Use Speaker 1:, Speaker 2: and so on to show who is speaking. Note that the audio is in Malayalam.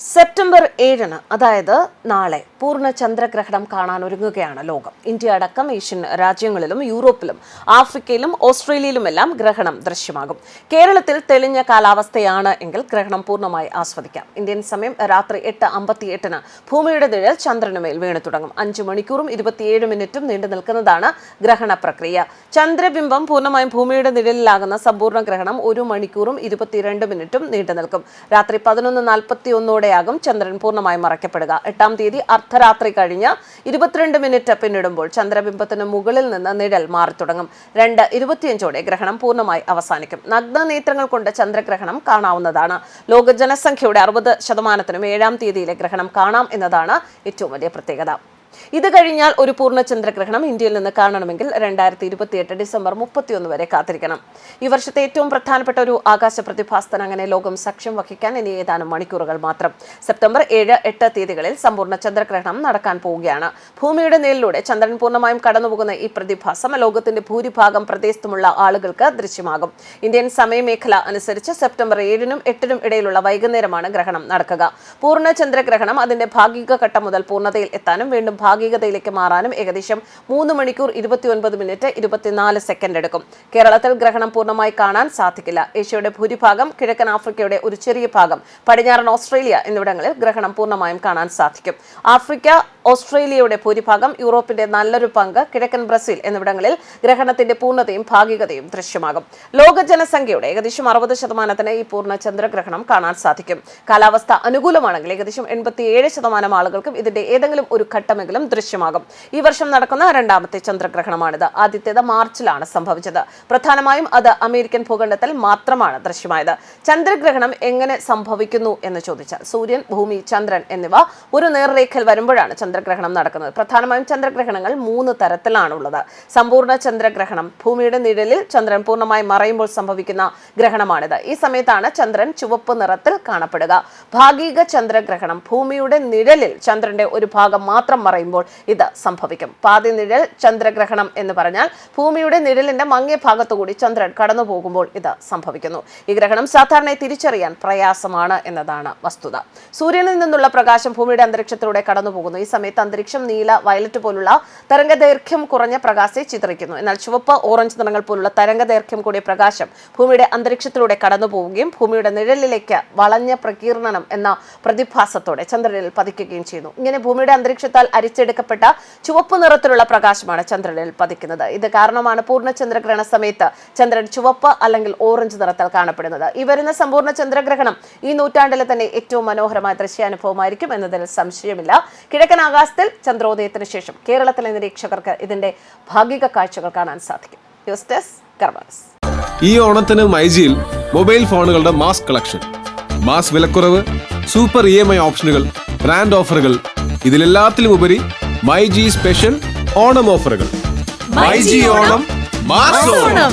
Speaker 1: സെപ്റ്റംബർ ഏഴിന് അതായത് നാളെ പൂർണ ചന്ദ്രഗ്രഹണം കാണാൻ ഒരുങ്ങുകയാണ് ലോകം. ഇന്ത്യ അടക്കം ഏഷ്യൻ രാജ്യങ്ങളിലും യൂറോപ്പിലും ആഫ്രിക്കയിലും ഓസ്ട്രേലിയയിലുമെല്ലാം ഗ്രഹണം ദൃശ്യമാകും. കേരളത്തിൽ തെളിഞ്ഞ കാലാവസ്ഥയാണ് എങ്കിൽ ഗ്രഹണം പൂർണമായി ആസ്വദിക്കാം. ഇന്ത്യൻ സമയം രാത്രി എട്ട് അമ്പത്തി എട്ടിന് ഭൂമിയുടെ നിഴൽ ചന്ദ്രനുമേൽ വീണു തുടങ്ങും. അഞ്ച് മണിക്കൂറും ഇരുപത്തിയേഴ് മിനിറ്റും നീണ്ടു നിൽക്കുന്നതാണ് ഗ്രഹണ പ്രക്രിയ. ചന്ദ്രബിംബം പൂർണമായും ഭൂമിയുടെ നിഴലിലാകുന്ന സമ്പൂർണ ഗ്രഹണം ഒരു മണിക്കൂറും ഇരുപത്തിരണ്ട് മിനിറ്റും നീണ്ടു നിൽക്കും. രാത്രി പതിനൊന്ന് നാൽപ്പത്തി ഒന്നോടെയാകും ചന്ദ്രൻ പൂർണമായി മറയ്ക്കപ്പെടുക. എട്ടാം തീയതി അർദ്ധരാത്രി കഴിഞ്ഞ് ഇരുപത്തിരണ്ട് മിനിറ്റ് പിന്നിടുമ്പോൾ ചന്ദ്രബിംബത്തിന് മുകളിൽ നിന്ന് നിഴൽ മാറി തുടങ്ങും. രണ്ട് ഇരുപത്തിയഞ്ചോടെ ഗ്രഹണം പൂർണമായി അവസാനിക്കും. നഗ്ന നേത്രങ്ങൾ കൊണ്ട് ചന്ദ്രഗ്രഹണം കാണാവുന്നതാണ്. ലോക ജനസംഖ്യയുടെ അറുപത് ശതമാനത്തിനും ഏഴാം തീയതിയിലെ ഗ്രഹണം കാണാം എന്നതാണ് ഏറ്റവും വലിയ പ്രത്യേകത. ഇത് കഴിഞ്ഞാൽ ഒരു പൂർണ ചന്ദ്രഗ്രഹണം ഇന്ത്യയിൽ നിന്ന് കാണണമെങ്കിൽ രണ്ടായിരത്തി ഇരുപത്തിയെട്ട് ഡിസംബർ മുപ്പത്തിയൊന്ന് വരെ കാത്തിരിക്കണം. ഈ വർഷത്തെ ഏറ്റവും പ്രധാനപ്പെട്ട ഒരു ആകാശ പ്രതിഭാസത്തിന് അങ്ങനെ ലോകം സാക്ഷ്യം വഹിക്കാൻ ഇനി ഏതാനും മണിക്കൂറുകൾ മാത്രം. സെപ്റ്റംബർ ഏഴ് എട്ട് തീയതികളിൽ സമ്പൂർണ ചന്ദ്രഗ്രഹണം നടക്കാൻ പോവുകയാണ്. ഭൂമിയുടെ നേരിലൂടെ ചന്ദ്രൻ പൂർണമായും കടന്നുപോകുന്ന ഈ പ്രതിഭാസം ലോകത്തിന്റെ ഭൂരിഭാഗം പ്രദേശത്തുമുള്ള ആളുകൾക്ക് ദൃശ്യമാകും. ഇന്ത്യൻ സമയമേഖല അനുസരിച്ച് സെപ്റ്റംബർ ഏഴിനും എട്ടിനും ഇടയിലുള്ള വൈകുന്നേരമാണ് ഗ്രഹണം നടക്കുക. പൂർണ ചന്ദ്രഗ്രഹണം അതിന്റെ ഭാഗിക ഘട്ടം മുതൽ പൂർണതയിൽ എത്താനും വീണ്ടും ഭാഗികതയിലേക്ക് മാറാനും ഏകദേശം മൂന്ന് മണിക്കൂർ ഇരുപത്തിയൊൻപത് മിനിറ്റ് ഇരുപത്തിനാല് സെക്കൻഡ് എടുക്കും. കേരളത്തിൽ ഗ്രഹണം പൂർണമായി കാണാൻ സാധിക്കില്ല. ഏഷ്യയുടെ ഭൂരിഭാഗം കിഴക്കൻ ആഫ്രിക്കയുടെ ഒരു ചെറിയ ഭാഗം പടിഞ്ഞാറൻ ഓസ്ട്രേലിയ എന്നിവിടങ്ങളിൽ ഗ്രഹണം പൂർണമായും കാണാൻ സാധിക്കും. ആഫ്രിക്ക ഓസ്ട്രേലിയയുടെ ഭൂരിഭാഗം യൂറോപ്പിന്റെ നല്ലൊരു പങ്ക് കിഴക്കൻ ബ്രസീൽ എന്നിവിടങ്ങളിൽ ഗ്രഹണത്തിന്റെ പൂർണതയും ഭാഗികതയും ദൃശ്യമാകും. ലോക ജനസംഖ്യയുടെ ഏകദേശം അറുപത് ശതമാനത്തിന് ഈ പൂർണ ചന്ദ്രഗ്രഹണം കാണാൻ സാധിക്കും. കാലാവസ്ഥ അനുകൂലമാണെങ്കിൽ ഏകദേശം എൺപത്തിയേഴ് ശതമാനം ആളുകൾക്കും ഇതിന്റെ ഏതെങ്കിലും ഒരു ഘട്ടമെങ്കിലും ദൃശ്യമാകും. ഈ വർഷം നടക്കുന്ന രണ്ടാമത്തെ ചന്ദ്രഗ്രഹണമാണിത്. ആദ്യത്തേത് മാർച്ചിലാണ് സംഭവിച്ചത്. പ്രധാനമായും അത് അമേരിക്കൻ ഭൂഖണ്ഡത്തിൽ മാത്രമാണ് ദൃശ്യമായത്. ചന്ദ്രഗ്രഹണം എങ്ങനെ സംഭവിക്കുന്നു എന്ന് ചോദിച്ചാൽ സൂര്യൻ ഭൂമി ചന്ദ്രൻ എന്നിവ ഒരു നേർരേഖയിൽ വരുമ്പോഴാണ് ചന്ദ്രഗ്രഹണം നടക്കുന്നത്. പ്രധാനമായും ചന്ദ്രഗ്രഹണങ്ങൾ മൂന്ന് തരത്തിലാണ് ഉള്ളത് സമ്പൂർണ ചന്ദ്രഗ്രഹണം ഭൂമിയുടെ നിഴലിൽ ചന്ദ്രൻ പൂർണമായി മറയുമ്പോൾ സംഭവിക്കുന്ന ഗ്രഹണമാണിത്. ഈ സമയത്താണ് ചന്ദ്രൻ ചുവപ്പ് നിറത്തിൽ കാണപ്പെടുക. ഭാഗിക ചന്ദ്രഗ്രഹണം ഭൂമിയുടെ നിഴലിൽ ചന്ദ്രന്റെ ഒരു ഭാഗം മാത്രം മറയുമ്പോൾ ഇത് സംഭവിക്കും. പാതി നിഴൽ ചന്ദ്രഗ്രഹണം എന്ന് പറഞ്ഞാൽ ഭൂമിയുടെ നിഴലിന്റെ മങ്ങിയ ഭാഗത്തുകൂടി ചന്ദ്രൻ കടന്നു പോകുമ്പോൾ ഇത് സംഭവിക്കുന്നു. ഈ ഗ്രഹണം സാധാരണയായി തിരിച്ചറിയാൻ പ്രയാസമാണ് എന്നതാണ് വസ്തുത. സൂര്യനിൽ നിന്നുള്ള പ്രകാശം ഭൂമിയുടെ അന്തരീക്ഷത്തിലൂടെ കടന്നു പോകുന്നു ഈ സമയത്ത് അന്തരീക്ഷം നീല വയലറ്റ് പോലുള്ള തരംഗദൈർഘ്യം കുറഞ്ഞ പ്രകാശത്തെ ചിത്രിക്കുന്നു. എന്നാൽ ചുവപ്പ് ഓറഞ്ച് നിറങ്ങൾ പോലുള്ള തരംഗദൈർഘ്യം കൂടിയ പ്രകാശം ഭൂമിയുടെ അന്തരീക്ഷത്തിലൂടെ കടന്നു പോവുകയും ഭൂമിയുടെ നിഴലിലേക്ക് വളഞ്ഞ പ്രകീർണനം എന്ന പ്രതിഭാസത്തോടെ ചന്ദ്രനിൽ പതിക്കുകയും ചെയ്യുന്നു. ഇങ്ങനെ ഭൂമിയുടെ അന്തരീക്ഷത്താൽ അരിച്ചെടുക്കപ്പെട്ട ചുവപ്പ് നിറത്തിലുള്ള പ്രകാശമാണ് ചന്ദ്രനിൽ പതിക്കുന്നത്. ഇത് കാരണമാണ് പൂർണ ചന്ദ്രഗ്രഹണ സമയത്ത് ചന്ദ്രൻ ചുവപ്പ് അല്ലെങ്കിൽ ഓറഞ്ച് നിറത്തിൽ കാണപ്പെടുന്നത്. ഈ വരുന്ന സമ്പൂർണ ചന്ദ്രഗ്രഹണം ഈ നൂറ്റാണ്ടിലെ തന്നെ ഏറ്റവും മനോഹരമായ ദൃശ്യാനുഭവമായിരിക്കും എന്നതിൽ സംശയമില്ല. കിഴക്കൻ ആകാശത്തിൽ ചന്ദ്രോദയത്തിന് ശേഷം കേരളത്തിലെ നിരീക്ഷകർക്ക് ഇതിന്റെ ഭാഗിക കാഴ്ചകൾ കാണാൻ സാധിക്കും. ന്യൂസ് ഡെസ്ക്
Speaker 2: ഈ ഓണത്തിന് മൈജിയിൽ മൊബൈൽ ഫോണുകളുടെ മാസ് കളക്ഷൻ. മാസ് വിലക്കുറവ് സൂപ്പർ ഇ ഓപ്ഷനുകൾ ബ്രാൻഡ് ഓഫറുകൾ ഇതിലെല്ലാത്തിലും ഉപരി മൈ ജി സ്പെഷ്യൽ ഓണം ഓഫറുകൾ. My G Onam mass Onam